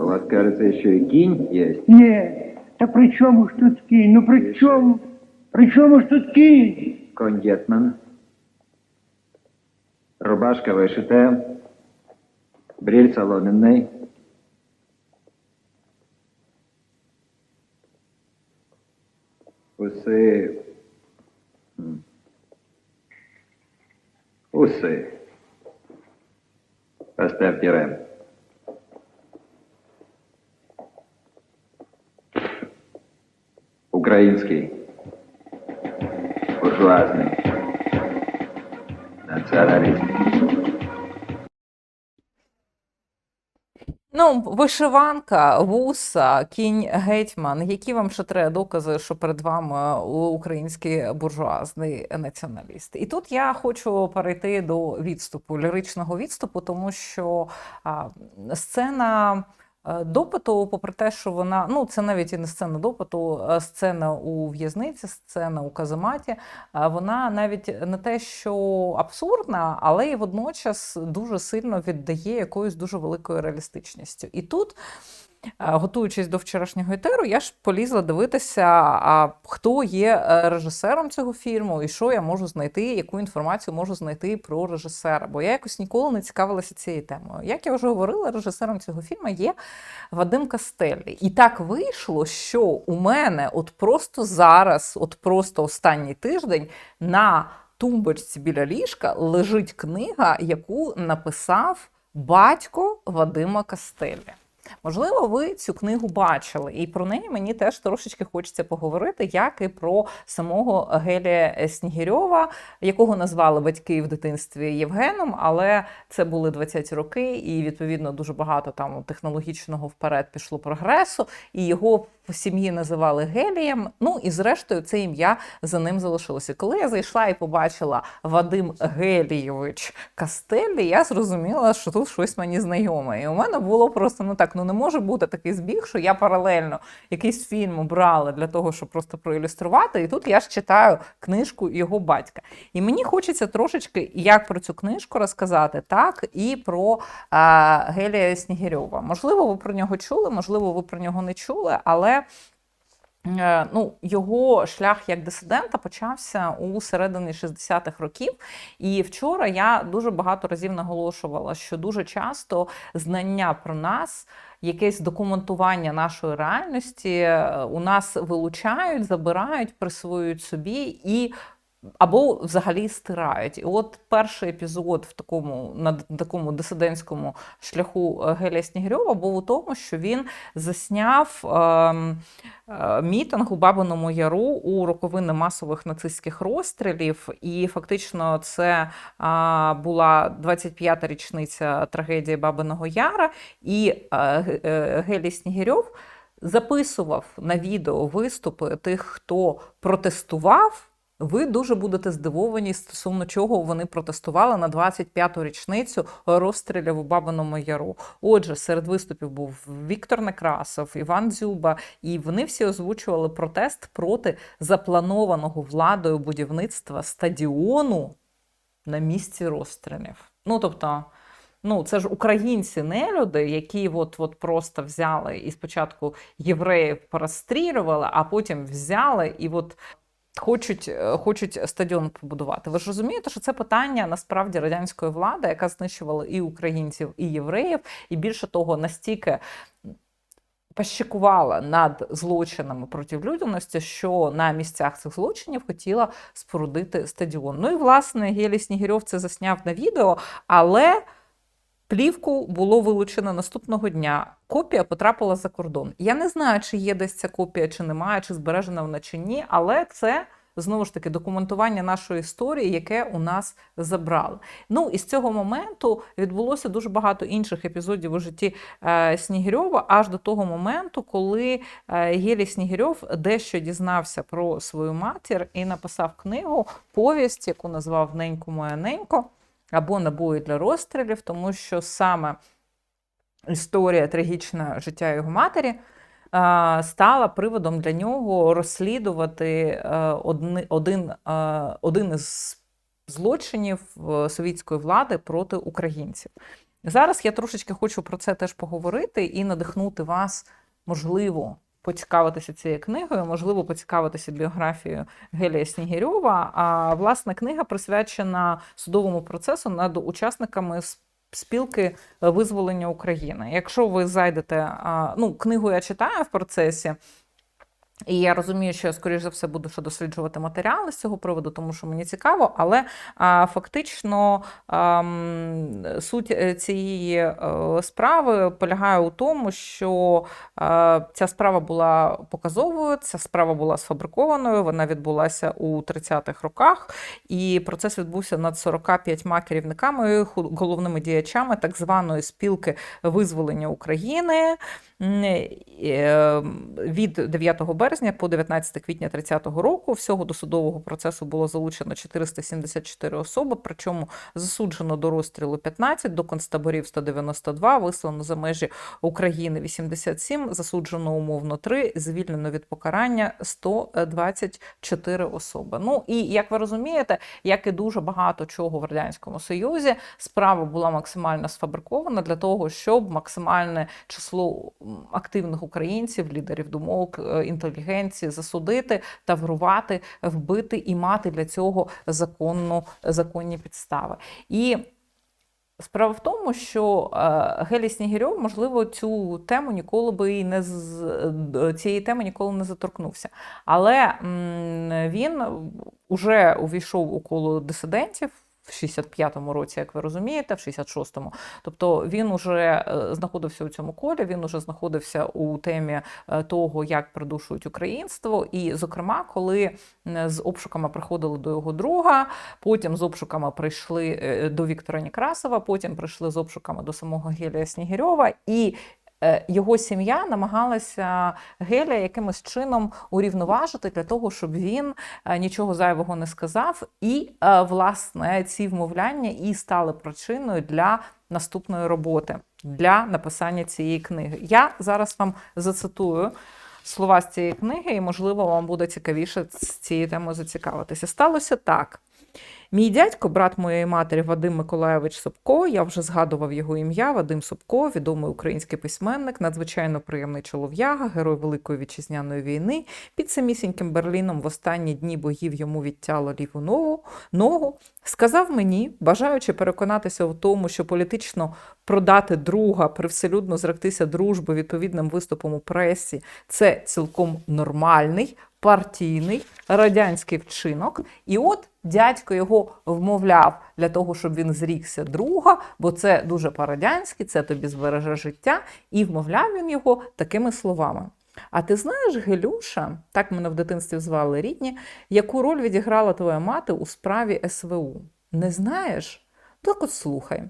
У вас, кажется, еще и кинь есть. Ні, та при чому ж тут кінь? Ну при чому? При чому ж тут кінь? Конь Гетман. Рубашка вышитая. Бриль соломенный. Усы... М. Усы. Поставьте рэм. Украинский. Буржуазный. Националист. Ну, вишиванка, вуса, кінь гетьман. Які вам ще треба докази, що перед вами український буржуазний націоналіст? І тут я хочу перейти до відступу, ліричного відступу, тому що а, сцена. Е, Допиту, попри те, що вона ну це навіть і не сцена допиту, сцена у в'язниці, сцена у казематі. Вона навіть не те, що абсурдна, але й водночас дуже сильно віддає якоюсь дуже великою реалістичністю. І тут, готуючись до вчорашнього етеру, я ж полізла дивитися, а хто є е, режисером цього фільму, і що я можу знайти, яку інформацію можу знайти про режисера. Бо я якось ніколи не цікавилася цією темою. Як я вже говорила, режисером цього фільму є Вадим Кастеллі. І так вийшло, що у мене от просто зараз, от просто останній тиждень на тумбочці біля ліжка лежить книга, яку написав батько Вадима Кастеллі. Можливо, ви цю книгу бачили, і про неї мені теж трошечки хочеться поговорити, як і про самого Гелія Снігірьова, якого назвали батьки в дитинстві Євгеном, але це були 20-ті роки, і відповідно дуже багато там технологічного вперед пішло прогресу, і його в сім'ї називали Гелієм. Ну і зрештою це ім'я за ним залишилося. Коли я зайшла і побачила Вадим Гелійович Кастеллі, я зрозуміла, що тут щось мені знайоме. І у мене було просто ну так, ну не може бути такий збіг, що я паралельно якийсь фільм обрала для того, щоб просто проілюструвати. І тут я ж читаю книжку його батька. І мені хочеться трошечки як про цю книжку розказати, так і про а, Гелія Снігирьова. Можливо, ви про нього чули, можливо, ви про нього не чули, але. Е, Ну, його шлях як дисидента почався у середині 60-х років. І вчора я дуже багато разів наголошувала, що дуже часто знання про нас, якесь документування нашої реальності е, у нас вилучають, забирають, присвоюють собі і. Або взагалі стирають. І от перший епізод в такому на такому дисидентському шляху е, Гелія Снігирьова був у тому, що він засняв ем, е, мітинг у Бабиному Яру у роковини масових нацистських розстрілів. І фактично це а, була 25-та річниця трагедії Бабиного Яра. І е, е, Гелій Снігирьов записував на відео виступи тих, хто протестував. Ви дуже будете здивовані стосовно чого вони протестували на 25-ту річницю розстрілів у Бабиному Яру. Отже, серед виступів був Віктор Некрасов, Іван Дзюба, і вони всі озвучували протест проти запланованого владою будівництва стадіону на місці розстрілів. Ну тобто. Ну, це ж українці, не люди, які от, от просто взяли і спочатку євреїв порозстрілювали, а потім взяли і от хочуть, е, хочуть стадіон побудувати. Ви ж розумієте, що це питання насправді радянської влади, яка знищувала і українців, і євреїв, і більше того, настільки. Пащикувала над злочинами проти людяності, що на місцях цих злочинів хотіла спорудити стадіон. Ну і власне Гелій Снігирьов це засняв на відео, але плівку було вилучено наступного дня. Копія потрапила за кордон. Я не знаю, чи є десь ця копія, чи немає, чи збережена вона чи ні, але це. Знову ж таки, документування нашої історії, яке у нас забрали. Ну і з цього моменту відбулося дуже багато інших епізодів у житті е, Снігирьова, аж до того моменту, коли е, Гелій Снігирьов дещо дізнався про свою матір і написав книгу, повість, яку назвав Ненько моя ненько або набої для розстрілів, тому що саме історія трагічна життя його матері стала приводом для нього розслідувати е, один, е, один із злочинів е, совітської влади проти українців. Зараз я трошечки хочу про це теж поговорити і надихнути вас, можливо, поцікавитися цією книгою, можливо, поцікавитися біографією Гелія Снігірьова. А власне книга присвячена судовому процесу над учасниками спілки визволення України. Якщо ви зайдете, ну, книгу я читаю в процесі. І я розумію, що я, скоріш за все, буду ще досліджувати матеріали з цього приводу, тому що мені цікаво, але а, фактично ам, суть е, цієї е, справи полягає у тому, що е, ця справа була показовою, ця справа була сфабрикованою, вона відбулася у 30-х роках, і процес відбувся над 45 керівниками, головними діячами так званої спілки визволення України. Е, Від 9 березня по 19 квітня 30-го року всього до судового процесу було залучено 474 особи, причому засуджено до розстрілу 15, до концтаборів 192, вислано за межі України 87, засуджено умовно 3, звільнено від покарання 124 особи. Ну і як ви розумієте, як і дуже багато чого в радянському союзі, справа була максимально сфабрикована для того, щоб максимальне число активних українців, лідерів думок, е, інтелігенції засудити, таврувати, вбити і мати для цього законну законні підстави. І Справа в тому, що е, Гелій Снігирьов, можливо, цю тему ніколи би і не з е, цієї теми ніколи не заторкнувся. Але він уже увійшов у коло дисидентів. В 65-му році, як ви розумієте, в 66-му. Тобто він уже е, знаходився у цьому колі, він уже знаходився у темі е, того, як придушують українство. І, зокрема, коли е, з обшуками приходили до його друга, потім з обшуками прийшли до Віктора Некрасова, потім прийшли з обшуками до самого Гелія Снігирьова, і його сім'я намагалася Геля якимось чином урівноважити для того, щоб він е, нічого зайвого не сказав. І, е, власне, ці вмовляння і стали причиною для наступної роботи, для написання цієї книги. Я зараз вам зацитую. Слова з цієї книги, і, можливо, вам буде цікавіше з цією темою зацікавитися. Сталося так. Мій дядько, брат моєї матері Вадим Миколайович Собко, я вже згадував його ім'я. Вадим Собко, відомий український письменник, надзвичайно приємний чолов'яга, герой Великої вітчизняної війни. Під самісіньким Берліном в останні дні боїв йому відтяло ліву ногу, ногу. Сказав мені, бажаючи переконатися в тому, що політично продати друга, привселюдно зректися дружби відповідним виступом у пресі це цілком нормальний партійний радянський вчинок. І от дядько його вмовляв для того, щоб він зрікся друга, бо це дуже по-радянськи, це тобі збереже життя. І вмовляв він його такими словами. А ти знаєш, Гелюша, так мене в дитинстві звали рідні, яку роль відіграла твоя мати у справі СВУ? Не знаєш? Так от слухай.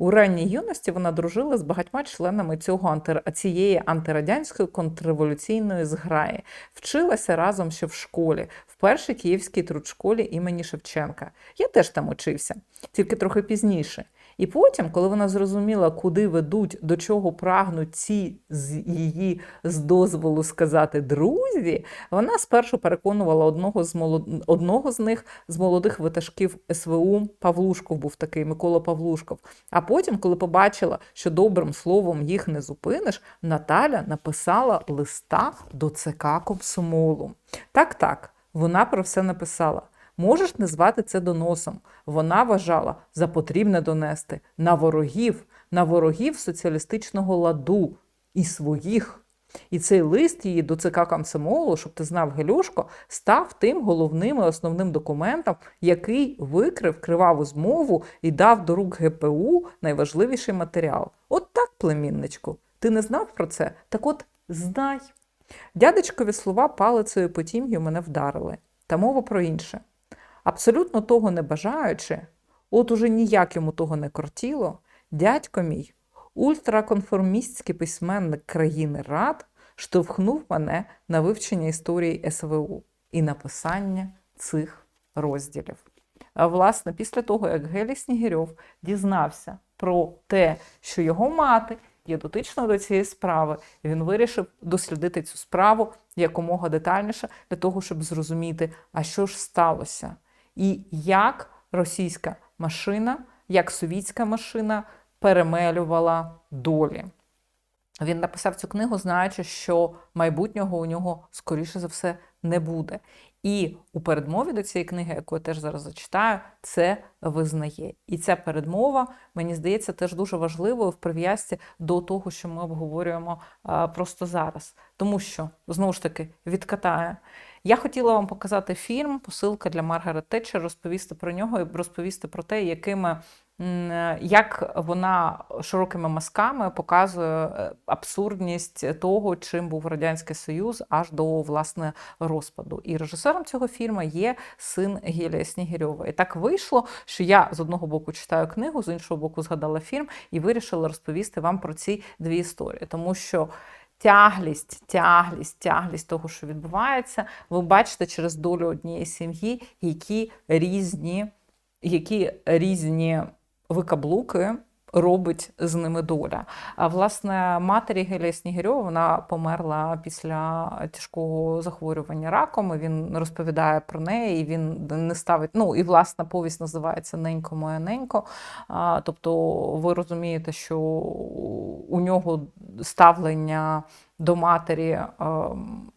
У ранній юності вона дружила з багатьма членами цього цієї антирадянської контрреволюційної зграї, вчилася разом ще в школі, в першій київській трудшколі імені Шевченка. Я теж там учився, тільки трохи пізніше. І потім, коли вона зрозуміла, куди ведуть, до чого прагнуть ці з її з дозволу сказати друзі, вона спершу переконувала одного з молод... одного з них з молодих витажків СВУ Павлушков був такий Микола Павлушков. А потім, коли побачила, що добрим словом їх не зупиниш, Наталя написала листа до ЦК Комсомолу. Так, так, вона про все написала. Можеш не звати це доносом. Вона вважала за потрібне донести на ворогів, на ворогів соціалістичного ладу і своїх. І цей лист її до ЦК Комсомолу, щоб ти знав, Гелюшко, став тим головним і основним документом, який викрив криваву змову і дав до рук ГПУ найважливіший матеріал. От так, племінничку, ти не знав про це? Так от знай. Дядечкові слова палицею по тім'ю мене вдарили. Та мова про інше. Абсолютно того не бажаючи, от уже ніяк йому того не кортіло, дядько мій, ультраконформістський письменник країни Рад, штовхнув мене на вивчення історії СВУ і написання цих розділів. А власне, після того, як Гелій Снігирьов дізнався про те, що його мати є дотичною до цієї справи, він вирішив дослідити цю справу якомога детальніше для того, щоб зрозуміти, а що ж сталося, і як російська машина, як совітська машина перемелювала долі. Він написав цю книгу, знаючи, що майбутнього у нього, скоріше за все, не буде. І у передмові до цієї книги, яку я теж зараз зачитаю, це визнає. І ця передмова, мені здається, теж дуже важливою в прив'язці до того, що ми обговорюємо просто зараз. Тому що, знову ж таки, відкатаю. Я хотіла вам показати фільм Посилка для Маргарет Тетчер, розповісти про нього і розповісти про те, якими як вона широкими мазками показує е, абсурдність того, чим був Радянський Союз аж до власне розпаду. І режисером цього фільму є син Гелія Снігирьова. І так вийшло, що я з одного боку читаю книгу, з іншого боку згадала фільм і вирішила розповісти вам про ці дві історії, тому що. Тяглість, тяглість, тяглість того, що відбувається, ви бачите через долю однієї сім'ї, які різні, які різні викаблуки робить з ними доля. А власне, матері Гелія Снігирьова вона померла після тяжкого захворювання раком. і Він розповідає про неї, і він не ставить. Ну і власна повість називається Ненько моя ненько. А, Тобто, ви розумієте, що у нього ставлення до матері ем,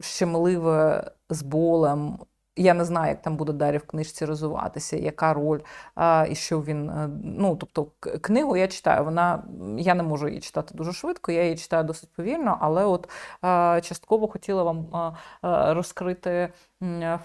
щемливе з болем. Я не знаю, як там буде далі в книжці розвиватися, яка роль, а, і що він. е, Ну, тобто, книгу я читаю, вона я не можу її читати дуже швидко, я її читаю досить повільно, але от а, частково хотіла вам а, розкрити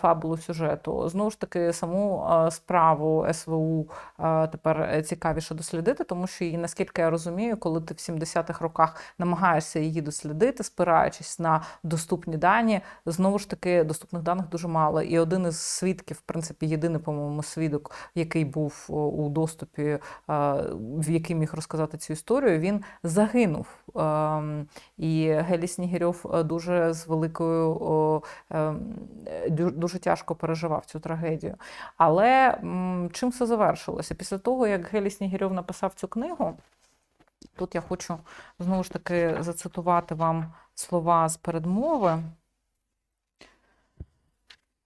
фабулу сюжету. Знову ж таки, саму а, справу СВУ а, тепер цікавіше дослідити, тому що її, наскільки я розумію, коли ти в 70-х роках намагаєшся її дослідити, спираючись на доступні дані, знову ж таки, доступних даних дуже мало. І один із свідків, в принципі, єдиний, по-моєму, свідок, який був у доступі, е, в який міг розказати цю історію, він загинув. Ем, І Гелій Снігирьов е, дуже з великою ем, е, дуже тяжко переживав цю трагедію. Але чим все завершилося? Після того, як Гелій Снігирьов написав цю книгу, тут я хочу знову ж таки зацитувати вам слова з передмови.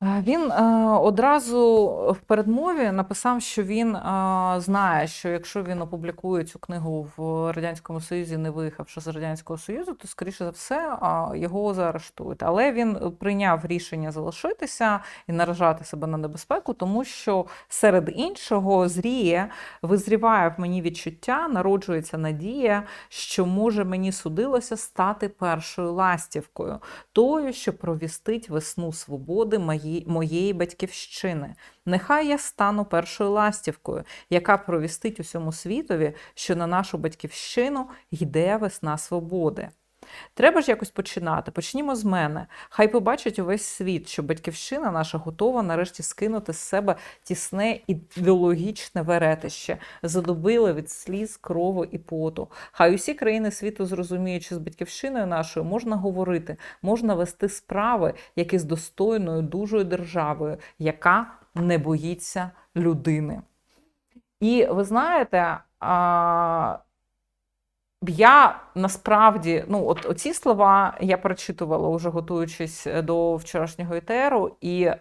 Він е, одразу в передмові написав, що він е, знає, що якщо він опублікує цю книгу в Радянському Союзі, не виїхавши з Радянського Союзу, то скоріше за все е, його заарештують. Але він прийняв рішення залишитися і наражати себе на небезпеку, тому що серед іншого зріє, визріває в мені відчуття, народжується надія, що може мені судилося стати першою ластівкою, тою, що провістить весну свободи моєї, моєї батьківщини. Нехай я стану першою ластівкою, яка провістить усьому світові, що на нашу батьківщину йде весна свободи. Треба ж якось починати. Почнімо з мене. Хай побачить увесь світ, що батьківщина наша готова нарешті скинути з себе тісне ідеологічне веретище, задобиле від сліз, крову і поту. Хай усі країни світу зрозуміють, що з батьківщиною нашою можна говорити, можна вести справи, як і з достойною, дужою державою, яка не боїться людини. І ви знаєте, а, я насправді, ну, от оці слова я прочитувала, уже готуючись до вчорашнього етеру, і е,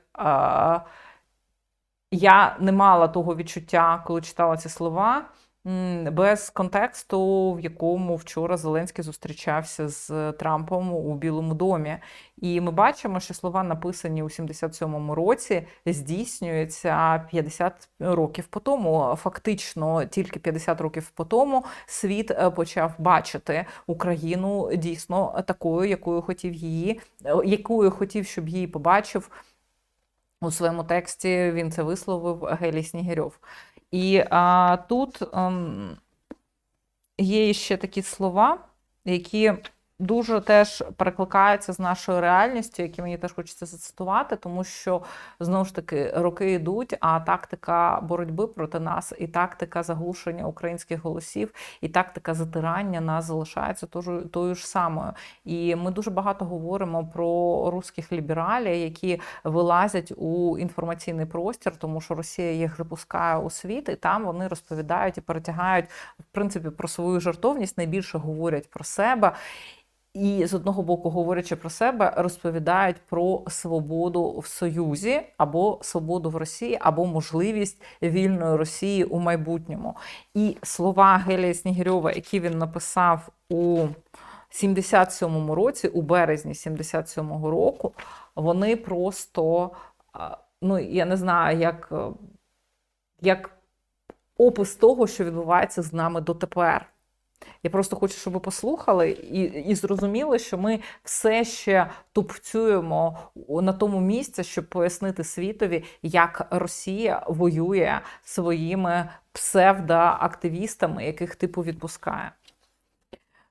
я не мала того відчуття, коли читала ці слова, без контексту, в якому вчора Зеленський зустрічався з Трампом у Білому домі. І ми бачимо, що слова, написані у 77-му році, здійснюються 50 років по тому. Фактично, тільки 50 років по тому світ е, почав бачити Україну дійсно такою, якою хотів її, е, якою хотів, щоб її побачив. У своєму тексті він це висловив Гелій Снігирьов. І а, тут а, є ще такі слова, які дуже теж перекликаються з нашою реальністю, які мені теж хочеться зацитувати, тому що знову ж таки роки йдуть, а тактика боротьби проти нас, і тактика заглушення українських голосів, і тактика затирання нас залишається тою, тою ж самою. І ми дуже багато говоримо про русських лібералів, які вилазять у інформаційний простір, тому що Росія їх запускає у світ, і там вони розповідають і перетягають в принципі про свою жартовність, найбільше говорять про себе. І з одного боку, говорячи про себе, розповідають про свободу в Союзі або свободу в Росії, або можливість вільної Росії у майбутньому. І слова Гелія Снігирьова, які він написав у 77-му році, у березні 77-го року, вони просто, ну я не знаю, як, е, як опис того, що відбувається з нами дотепер. Я просто хочу, щоб ви послухали і, і зрозуміли, що ми все ще тупцюємо на тому місці, щоб пояснити світові, як Росія воює своїми псевдоактивістами, яких типу відпускає.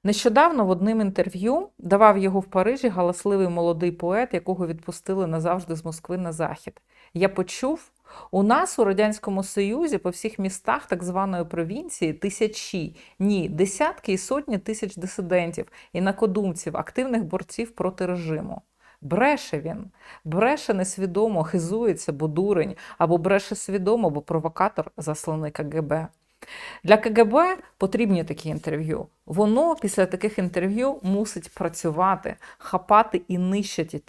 Нещодавно в одним інтерв'ю давав його в Парижі галасливий молодий поет, якого відпустили назавжди з Москви на захід. Я почув, у нас у Радянському Союзі по всіх містах так званої провінції тисячі, ні, десятки і сотні тисяч дисидентів, інакодумців, активних борців проти режиму. Бреше він, бреше несвідомо, хизується, бо дурень, або бреше свідомо, бо провокатор засланий КГБ. Для КГБ потрібні такі інтерв'ю. Воно після таких інтерв'ю мусить працювати, хапати і нищити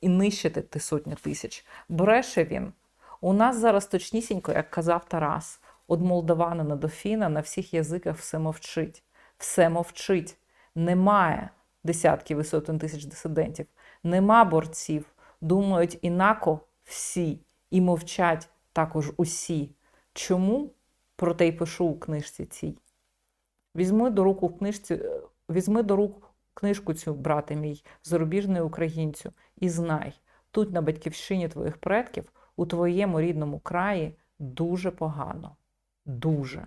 і нищити ті сотні тисяч. Бреше він. У нас зараз точнісінько, як казав Тарас, од молдаванина до фіна на всіх язиках все мовчить. Все мовчить. Немає десятків і сотень тисяч дисидентів, нема борців. Думають інако всі і мовчать також усі. Чому? Про те й пишу у книжці цій. Візьми до рук у книжці, е, візьми до рук книжку цю, брате мій, зарубіжний українцю, і знай, тут на батьківщині твоїх предків, у твоєму рідному краї дуже погано. Дуже.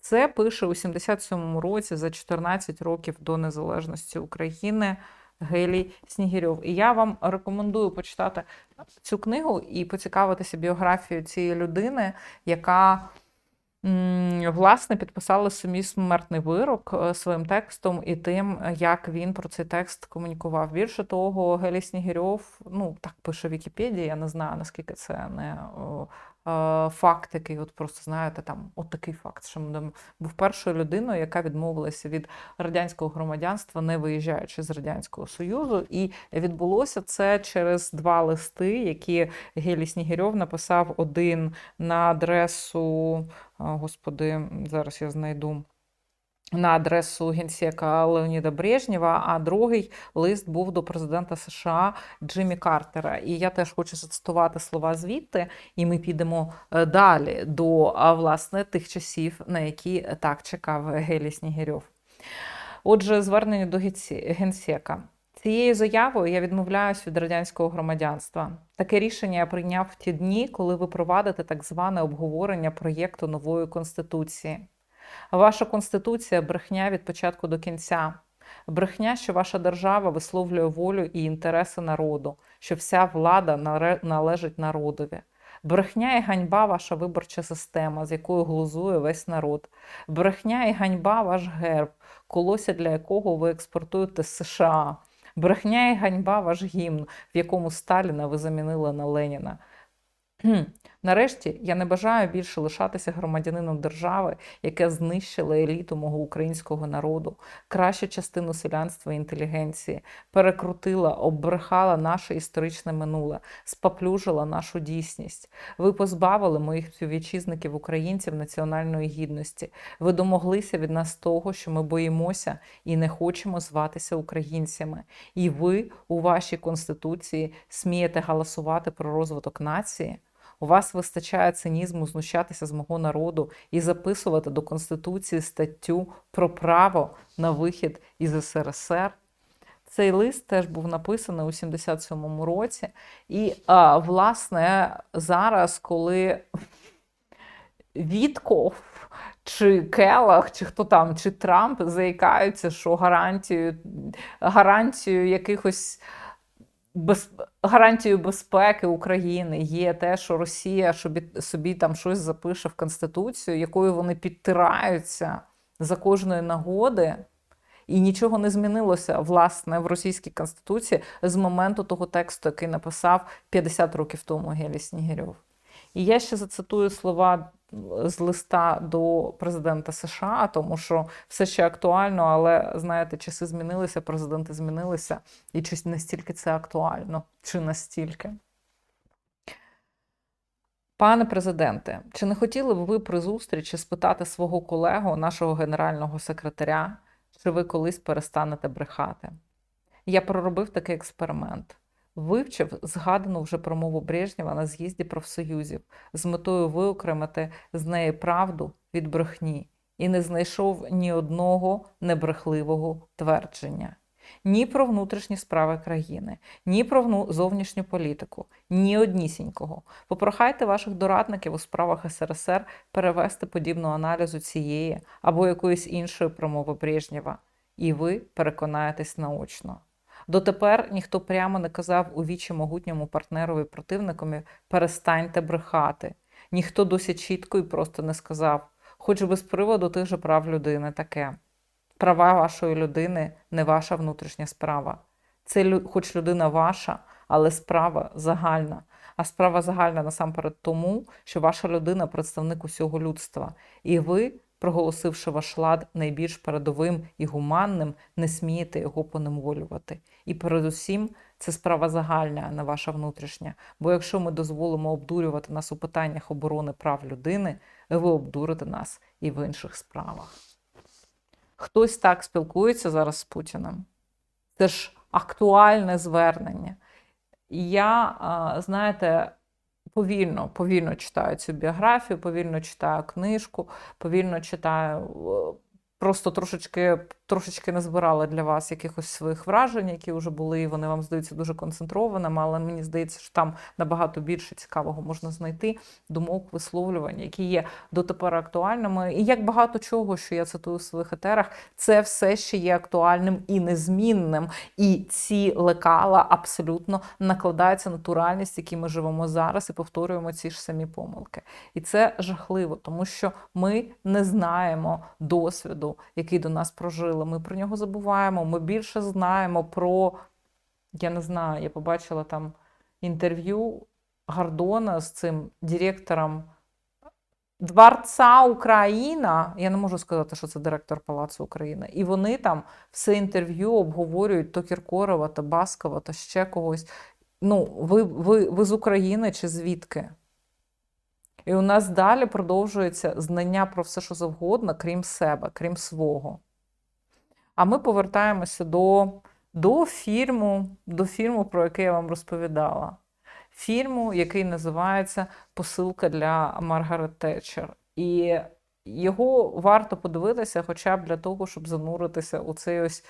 Це пише у 77-му році за 14 років до незалежності України Гелій Снігірьов. І я вам рекомендую почитати цю книгу і поцікавитися біографією цієї людини, яка власне підписали самі смертний вирок е, своїм текстом і тим, як він про цей текст комунікував. Більше того, Гелій Снігирьов, ну так пише Вікіпедія, я не знаю, наскільки це не е, факт, який, от просто знаєте, там от такий факт, що ми був першою людиною, яка відмовилася від радянського громадянства, не виїжджаючи з радянського союзу, і відбулося це через два листи, які Гелі Снігірьов написав один на адресу. Господи, зараз я знайду. На адресу генсека Леоніда Брежнєва, а другий лист був до президента США Джиммі Картера. І я теж хочу зацитувати слова звідти, і ми підемо е, далі до власне тих часів, на які так чекав Гелій Снігирьов. Отже, звернення до генсека. Цією заявою я відмовляюсь від радянського громадянства. Таке рішення я прийняв в ті дні, коли ви провадите так зване обговорення проєкту нової конституції. Ваша конституція брехня від початку до кінця. Брехня, що ваша держава висловлює волю і інтереси народу, що вся влада належить народові. Брехня і ганьба ваша виборча система, з якою глузує весь народ. Брехня і ганьба ваш герб, колося для якого ви експортуєте США. Брехня і ганьба ваш гімн, в якому Сталіна ви замінили на Леніна. Нарешті я не бажаю більше лишатися громадянином держави, яка знищила еліту мого українського народу, кращу частину селянства і інтелігенції, перекрутила, оббрехала наше історичне минуле, споплюжила нашу дійсність. Ви позбавили моїх співвітчизників українців національної гідності. Ви домоглися від нас того, що ми боїмося і не хочемо зватися українцями. І ви у вашій конституції смієте голосувати про розвиток нації. У вас вистачає цинізму знущатися з мого народу і записувати до Конституції статтю про право на вихід із СРСР. Цей лист теж був написаний у 77-му році. І, а, власне, зараз, коли Вітков чи Келах, чи хто там, чи Трамп заїкаються, що гарантію, гарантію якихось без, гарантією безпеки України є те, що Росія собі, собі там щось запише в Конституцію, якою вони підтираються за кожної нагоди. І нічого не змінилося власне в російській конституції з моменту того тексту, який написав 50 років тому Гелі Снігирьов. І я ще зацитую слова з листа до президента США, тому що все ще актуально, але знаєте, часи змінилися, президенти змінилися, і чи настільки це актуально, чи настільки. Пане президенте, чи не хотіли б ви при зустрічі спитати свого колегу, нашого генерального секретаря, чи ви колись перестанете брехати? Я проробив такий експеримент. Вивчив згадану вже промову Брежнєва на з'їзді профсоюзів з метою виокремити з неї правду від брехні і не знайшов ні одного небрехливого твердження. Ні про внутрішні справи країни, ні про зовнішню політику, ні однісінького. Попрохайте ваших дорадників у справах СРСР перевести подібну аналізу цієї або якоїсь іншої промови Брежнєва, і ви переконаєтесь наочно. Дотепер ніхто прямо не казав у вічі могутньому партнерові противникові перестаньте брехати. Ніхто досі чітко і просто не сказав, хоч без приводу тих же прав людини таке. Права вашої людини не ваша внутрішня справа. Це хоч людина ваша, але справа загальна. А справа загальна насамперед тому, що ваша людина представник усього людства, і ви, проголосивши ваш лад найбільш передовим і гуманним, не смієте його поневолювати. І передусім це справа загальна, а не ваша внутрішня. Бо якщо ми дозволимо обдурювати нас у питаннях оборони прав людини, ви обдурите нас і в інших справах. Хтось так спілкується зараз з Путіним. Це ж актуальне звернення. Я, знаєте, повільно, повільно читаю цю біографію, повільно читаю книжку, повільно читаю. е, Просто трошечки, трошечки не збирала для вас якихось своїх вражень, які вже були, і вони вам здаються дуже концентрованими, але мені здається, що там набагато більше цікавого можна знайти думок, висловлювань, які є дотепер актуальними. І як багато чого, що я цитую в своїх етерах, це все ще є актуальним і незмінним. І ці лекала абсолютно накладаються на ту реальність, якій ми живемо зараз, і повторюємо ці ж самі помилки. І це жахливо, тому що ми не знаємо досвіду, який до нас прожили. Ми про нього забуваємо. Ми більше знаємо про, я не знаю, я побачила там інтерв'ю Гордона з цим директором Дворца Україна. Я не можу сказати, що це директор Палацу України. І вони там все інтерв'ю обговорюють то Кіркорова, то Баскова, то ще когось. Ну, ви, ви, ви з України чи звідки? І у нас далі продовжується знання про все, що завгодно, крім себе, крім свого. А ми повертаємося до, до фільму, до фільму, про який я вам розповідала. Фільму, який називається Посилка для Маргарет Тетчер. І його варто подивитися, хоча б для того, щоб зануритися у цей ось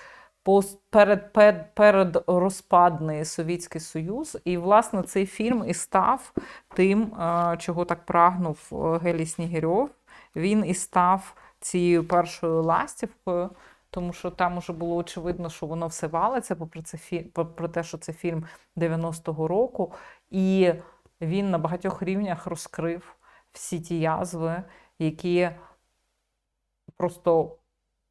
пос- перед, перед, передрозпадний Совєтський Союз. І, власне, цей фільм і став тим, е, чого так прагнув е, Гелій Снігирьов. Він і став цією першою ластівкою, тому що там уже було очевидно, що воно все валиться, попри, це фільм попри те, що це фільм 90-го року. І він на багатьох рівнях розкрив всі ті язви, які просто,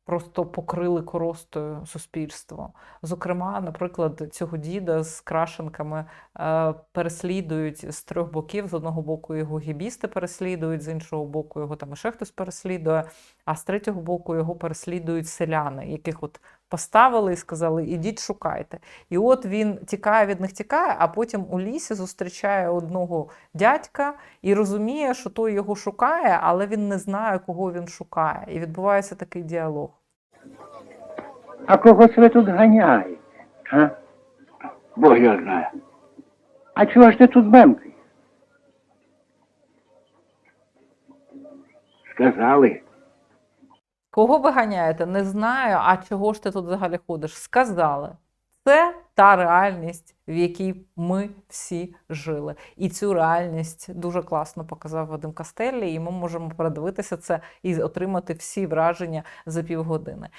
просто покрили коростою суспільство. Зокрема, наприклад, цього діда з крашенками е, переслідують з трьох боків. З одного боку його гібісти переслідують, з іншого боку його там ще хтось переслідує, а з третього боку його переслідують селяни, яких от поставили і сказали: ідіть шукайте. І от він тікає від них, тікає, а потім у лісі зустрічає одного дядька і розуміє, що той його шукає, але він не знає, кого він шукає. І відбувається такий діалог. А когось ви тут ганяєте? А? Бог його знає. А чого ж ти тут бемкаєш? Сказали. Кого виганяєте? Не знаю. А чого ж ти тут взагалі ходиш? Сказали. Це та реальність, в якій ми всі жили. І цю реальність дуже класно показав Вадим Кастеллі, і ми можемо передивитися це і отримати всі враження за півгодини.